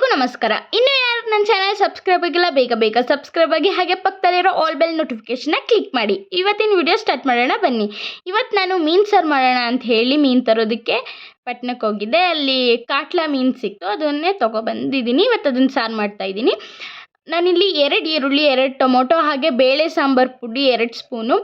ಎಲ್ರಿಗೂ ನಮಸ್ಕಾರ. ಇನ್ನು ಯಾರು ನನ್ನ ಚಾನಲ್ ಸಬ್ಸ್ಕ್ರೈಬ್ ಆಗಿಲ್ಲ, ಬೇಗ ಬೇಗ ಸಬ್ಸ್ಕ್ರೈಬ್ ಆಗಿ, ಹಾಗೆ ಪಕ್ಕದಲ್ಲಿರೋ ಆಲ್ ಬೆಲ್ ನೋಟಿಫಿಕೇಶನ್ನ ಕ್ಲಿಕ್ ಮಾಡಿ. ಇವತ್ತಿನ ವಿಡಿಯೋ ಸ್ಟಾರ್ಟ್ ಮಾಡೋಣ, ಬನ್ನಿ. ಇವತ್ತು ನಾನು ಮೀನು ಸಾರು ಮಾಡೋಣ ಅಂತ ಹೇಳಿ ಮೀನು ತರೋದಕ್ಕೆ ಪಟ್ಟಣಕ್ಕೆ ಹೋಗಿದ್ದೆ. ಅಲ್ಲಿ ಕಾಟ್ಲಾ ಮೀನು ಸಿಕ್ತು, ಅದನ್ನೇ ತೊಗೊಬಂದಿದ್ದೀನಿ ಇವತ್ತು ಅದನ್ನು ಸಾರು ಮಾಡ್ತಾಯಿದ್ದೀನಿ ನಾನಿಲ್ಲಿ ಎರಡು ಈರುಳ್ಳಿ, ಎರಡು ಟೊಮೊಟೊ, ಹಾಗೆ ಬೇಳೆ ಸಾಂಬಾರು ಪುಡಿ, ಎರಡು ಸ್ಪೂನು.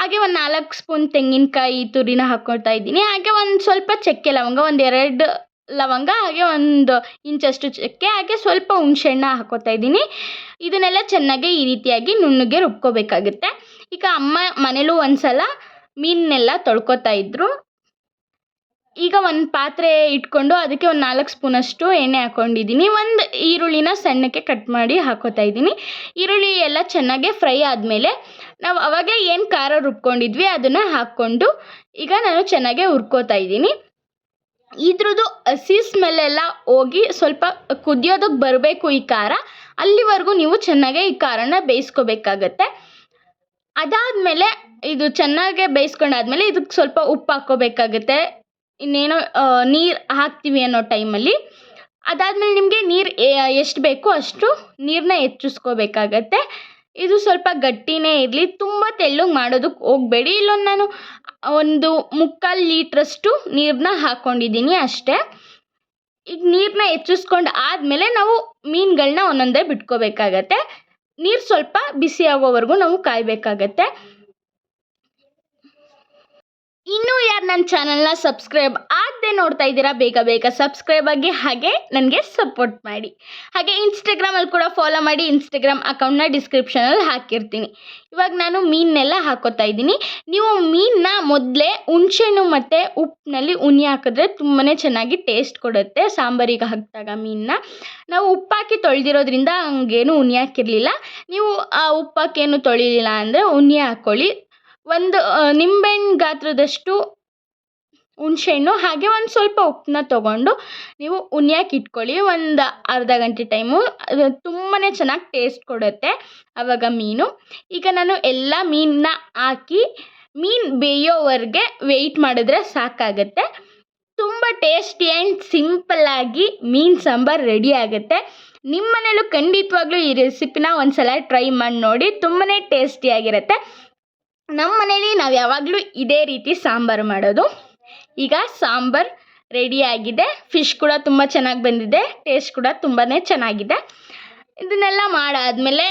ಹಾಗೆ ಒಂದು ನಾಲ್ಕು ಸ್ಪೂನ್ ತೆಂಗಿನಕಾಯಿ ತುರಿನ ಹಾಕ್ಕೊಳ್ತಾ ಇದ್ದೀನಿ. ಹಾಗೆ ಒಂದು ಸ್ವಲ್ಪ ಚಕ್ಕೆ ಲವಂಗ, ಒಂದು ಎರಡು ಲವಂಗ, ಹಾಗೆ ಒಂದು ಇಂಚಷ್ಟು ಚಕ್ಕೆ, ಹಾಗೆ ಸ್ವಲ್ಪ ಹುಣಸೆಹಣ್ಣ ಹಾಕೋತಾ ಇದ್ದೀನಿ. ಇದನ್ನೆಲ್ಲ ಚೆನ್ನಾಗಿ ಈ ರೀತಿಯಾಗಿ ನುಣ್ಣಗೆ ರುಬ್ಕೋಬೇಕಾಗುತ್ತೆ. ಈಗ ಅಮ್ಮ ಮನೇಲೂ ಒಂದು ಸಲ ಮೀನನ್ನೆಲ್ಲ ತೊಳ್ಕೊತಾ ಇದ್ದರು ಈಗ ಒಂದು ಪಾತ್ರೆ ಇಟ್ಕೊಂಡು ಅದಕ್ಕೆ ಒಂದು ನಾಲ್ಕು ಸ್ಪೂನಷ್ಟು ಎಣ್ಣೆ ಹಾಕ್ಕೊಂಡಿದ್ದೀನಿ ಒಂದು ಈರುಳ್ಳಿನ ಸಣ್ಣಕ್ಕೆ ಕಟ್ ಮಾಡಿ ಹಾಕೋತಾ ಇದ್ದೀನಿ. ಈರುಳ್ಳಿ ಎಲ್ಲ ಚೆನ್ನಾಗಿ ಫ್ರೈ ಆದಮೇಲೆ ನಾವು ಅವಾಗಲೇ ಏನು ಖಾರ ರುಬ್ಕೊಂಡಿದ್ವಿ ಅದನ್ನು ಹಾಕ್ಕೊಂಡು ಈಗ ನಾನು ಚೆನ್ನಾಗೆ ಹುರ್ಕೋತಾ ಇದ್ದೀನಿ. ಇದ್ರದ್ದು ಹಸಿ ಸ್ಮೆಲ್ಲೆಲ್ಲ ಹೋಗಿ ಸ್ವಲ್ಪ ಕುದಿಯೋದಕ್ಕೆ ಬರಬೇಕು ಈ ಖಾರ. ಅಲ್ಲಿವರೆಗೂ ನೀವು ಚೆನ್ನಾಗೇ ಈ ಖಾರನ ಬೇಯಿಸ್ಕೋಬೇಕಾಗತ್ತೆ. ಅದಾದಮೇಲೆ ಇದು ಚೆನ್ನಾಗೆ ಬೇಯಿಸ್ಕೊಂಡಾದ್ಮೇಲೆ ಇದಕ್ಕೆ ಸ್ವಲ್ಪ ಉಪ್ಪು ಹಾಕೋಬೇಕಾಗತ್ತೆ ಇನ್ನೇನೋ ನೀರು ಹಾಕ್ತೀವಿ ಅನ್ನೋ ಟೈಮಲ್ಲಿ. ಅದಾದಮೇಲೆ ನಿಮಗೆ ನೀರು ಎಷ್ಟು ಬೇಕೋ ಅಷ್ಟು ನೀರನ್ನ ಹೆಚ್ಚಿಸ್ಕೋಬೇಕಾಗತ್ತೆ. ಇದು ಸ್ವಲ್ಪ ಗಟ್ಟಿನೇ ಇರಲಿ. ತುಂಬ ತೆಳ್ಳಗೆ ಮಾಡೋದಕ್ಕೆ ಹೋಗಬೇಡಿ. ಇಲ್ಲೊಂದು ನಾನು ಒಂದು ಮುಕ್ಕಾಲು ಲೀಟ್ರಷ್ಟು ನೀರನ್ನ ಹಾಕ್ಕೊಂಡಿದ್ದೀನಿ ಅಷ್ಟೇ. ಈಗ ನೀರನ್ನ ಹೆಚ್ಚಿಸ್ಕೊಂಡು ಆದಮೇಲೆ ನಾವು ಮೀನುಗಳನ್ನ ಒಂದೊಂದೇ ಬಿಟ್ಕೋಬೇಕಾಗತ್ತೆ. ನೀರು ಸ್ವಲ್ಪ ಬಿಸಿ ಆಗೋವರೆಗೂ ನಾವು ಕಾಯಬೇಕಾಗತ್ತೆ. ಇನ್ನೂ ಯಾರು ನನ್ನ ಚಾನಲ್ನ ಸಬ್ಸ್ಕ್ರೈಬ್ ಆಗದೆ ನೋಡ್ತಾ ಇದ್ದೀರಾ, ಬೇಗ ಬೇಗ ಸಬ್ಸ್ಕ್ರೈಬ್ ಆಗಿ ಹಾಗೆ ನನಗೆ ಸಪೋರ್ಟ್ ಮಾಡಿ. ಹಾಗೆ ಇನ್ಸ್ಟಾಗ್ರಾಮಲ್ಲಿ ಕೂಡ ಫಾಲೋ ಮಾಡಿ ಇನ್ಸ್ಟಾಗ್ರಾಮ್ ಅಕೌಂಟ್ನ ಡಿಸ್ಕ್ರಿಪ್ಷನಲ್ಲಿ ಹಾಕಿರ್ತೀನಿ. ಇವಾಗ ನಾನು ಮೀನನ್ನೆಲ್ಲ ಹಾಕೋತಾ ಇದ್ದೀನಿ. ನೀವು ಮೀನನ್ನ ಮೊದಲೇ ಹುಣ್ಸೆಹಣ್ಣು ಮತ್ತು ಉಪ್ಪಿನಲ್ಲಿ ಉನಿ ಹಾಕಿದ್ರೆ ತುಂಬಾ ಚೆನ್ನಾಗಿ ಟೇಸ್ಟ್ ಕೊಡುತ್ತೆ ಸಾಂಬಾರಿಗೆ ಹಾಕಿದಾಗ ಮೀನನ್ನ ನಾವು ಉಪ್ಪಾಕಿ ತೊಳೆದಿರೋದ್ರಿಂದ ಹಂಗೇನು ಉನಿ ಹಾಕಿರಲಿಲ್ಲ. ನೀವು ಆ ಉಪ್ಪಾಕೇನು ತೊಳಿಲಿಲ್ಲ ಅಂದರೆ ಉನಿ ಹಾಕ್ಕೊಳ್ಳಿ ಒಂದು ನಿಂಬೆಹಣ್ಣು ಗಾತ್ರದಷ್ಟು ಹುಣ್ಸೆಹಣ್ಣು ಹಾಗೆ ಒಂದು ಸ್ವಲ್ಪ ಉಪ್ಪನ್ನ ತೊಗೊಂಡು ನೀವು ಉನಿಯಕ್ಕೆ ಇಟ್ಕೊಳ್ಳಿ. ಒಂದು ಅರ್ಧ ಗಂಟೆ ಟೈಮು. ಅದು ತುಂಬಾ ಚೆನ್ನಾಗಿ ಟೇಸ್ಟ್ ಕೊಡುತ್ತೆ ಆವಾಗ ಮೀನು. ಈಗ ನಾನು ಎಲ್ಲ ಮೀನನ್ನ ಹಾಕಿ ಮೀನು ಬೇಯೋವರೆಗೆ ವೆಯ್ಟ್ ಮಾಡಿದ್ರೆ ಸಾಕಾಗುತ್ತೆ. ತುಂಬ ಟೇಸ್ಟಿ ಆ್ಯಂಡ್ ಸಿಂಪಲ್ಲಾಗಿ ಮೀನು ಸಾಂಬಾರು ರೆಡಿ ಆಗುತ್ತೆ. ನಿಮ್ಮ ಮನೇಲೂ ಖಂಡಿತವಾಗ್ಲೂ ಈ ರೆಸಿಪಿನ ಒಂದು ಸಲ ಟ್ರೈ ಮಾಡಿ ನೋಡಿ. ತುಂಬಾ ಟೇಸ್ಟಿಯಾಗಿರುತ್ತೆ ನಮ್ಮ ಮನೇಲಿ ನಾವು ಯಾವಾಗಲೂ ಇದೇ ರೀತಿ ಸಾಂಬಾರು ಮಾಡೋದು. ಈಗ ಸಾಂಬಾರು ರೆಡಿಯಾಗಿದೆ ಫಿಶ್ ಕೂಡ ತುಂಬ ಚೆನ್ನಾಗಿ ಬಂದಿದೆ. ಟೇಸ್ಟ್ ಕೂಡ ತುಂಬಾ ಚೆನ್ನಾಗಿದೆ. ಇದನ್ನೆಲ್ಲ ಮಾಡಾದಮೇಲೆ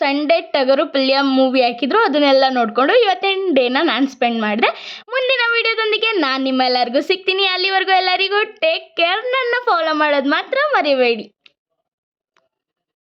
ಸಂಡೇ ಟಗರು ಪಲ್ಯ ಮೂವಿ ಹಾಕಿದ್ರು, ಅದನ್ನೆಲ್ಲ ನೋಡಿಕೊಂಡು ಇವತ್ತಿನ ಡೇನ ನಾನು ಸ್ಪೆಂಡ್ ಮಾಡಿದೆ. ಮುಂದಿನ ವೀಡಿಯೋದೊಂದಿಗೆ ನಾನು ನಿಮ್ಮೆಲ್ಲರಿಗೂ ಸಿಗ್ತೀನಿ. ಅಲ್ಲಿವರೆಗೂ ಎಲ್ಲರಿಗೂ ಟೇಕ್ ಕೇರ್ ನನ್ನ ಫಾಲೋ ಮಾಡೋದು ಮಾತ್ರ ಮರಿಬೇಡಿ.